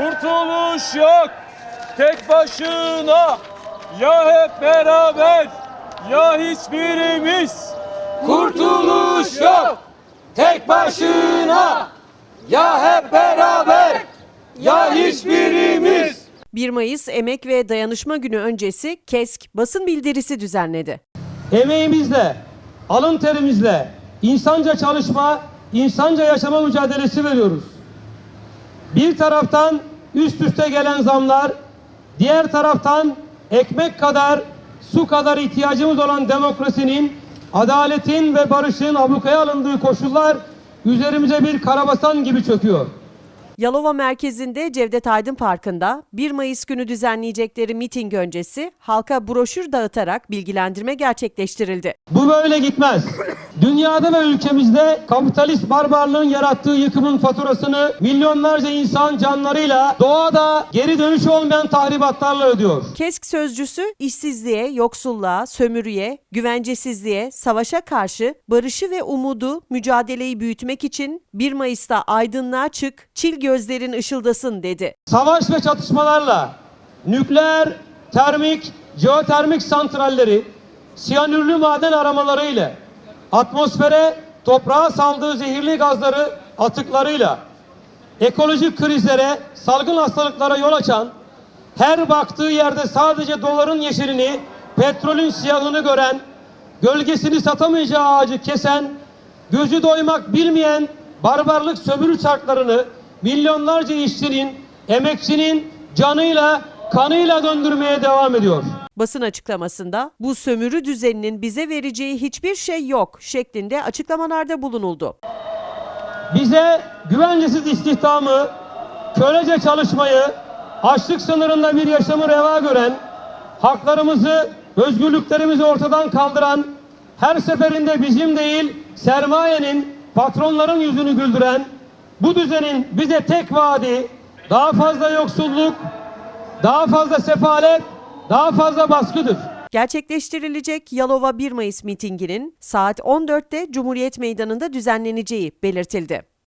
Kurtuluş yok tek başına ya hep beraber ya hiçbirimiz. Kurtuluş yok tek başına ya hep beraber ya hiçbirimiz. 1 Mayıs Emek ve Dayanışma Günü öncesi KESK basın bildirisi düzenledi. emeğimizle, alın terimizle insanca çalışma, insanca yaşama mücadelesi veriyoruz. Bir taraftan üst üste gelen zamlar, diğer taraftan ekmek kadar, su kadar ihtiyacımız olan demokrasinin, adaletin ve barışın ablukaya alındığı koşullar üzerimize bir karabasan gibi çöküyor. Yalova merkezinde Cevdet Aydın Parkı'nda 1 Mayıs günü düzenleyecekleri miting öncesi halka broşür dağıtarak bilgilendirme gerçekleştirildi. Bu böyle gitmez. Dünyada ve ülkemizde kapitalist barbarlığın yarattığı yıkımın faturasını milyonlarca insan canlarıyla doğada geri dönüş olmayan tahribatlarla ödüyor. KESK sözcüsü işsizliğe, yoksulluğa, sömürüye, güvencesizliğe, savaşa karşı barışı ve umudu, mücadeleyi büyütmek için 1 Mayıs'ta aydınlığa çık, çil gözlerin ışıldasın dedi. Savaş ve çatışmalarla nükleer, termik, jeotermik santralleri siyanürlü maden aramaları ile atmosfere, toprağa saldığı zehirli gazları atıklarıyla ekolojik krizlere, salgın hastalıklara yol açan, her baktığı yerde sadece doların yeşilini, petrolün siyahını gören, gölgesini satamayacağı ağacı kesen, gözü doymak bilmeyen barbarlık sömürü çarklarını milyonlarca işçinin, emekçinin canıyla, kanıyla döndürmeye devam ediyor. Basın açıklamasında bu sömürü düzeninin bize vereceği hiçbir şey yok şeklinde açıklamalarda bulunuldu. bize güvencesiz istihdamı, kölece çalışmayı, açlık sınırında bir yaşamı reva gören, haklarımızı, özgürlüklerimizi ortadan kaldıran, her seferinde bizim değil sermayenin, patronların yüzünü güldüren, bu düzenin bize tek vaadi daha fazla yoksulluk, daha fazla sefalet, daha fazla baskıdır. Gerçekleştirilecek Yalova 1 Mayıs mitinginin saat 14'te Cumhuriyet Meydanı'nda düzenleneceği belirtildi.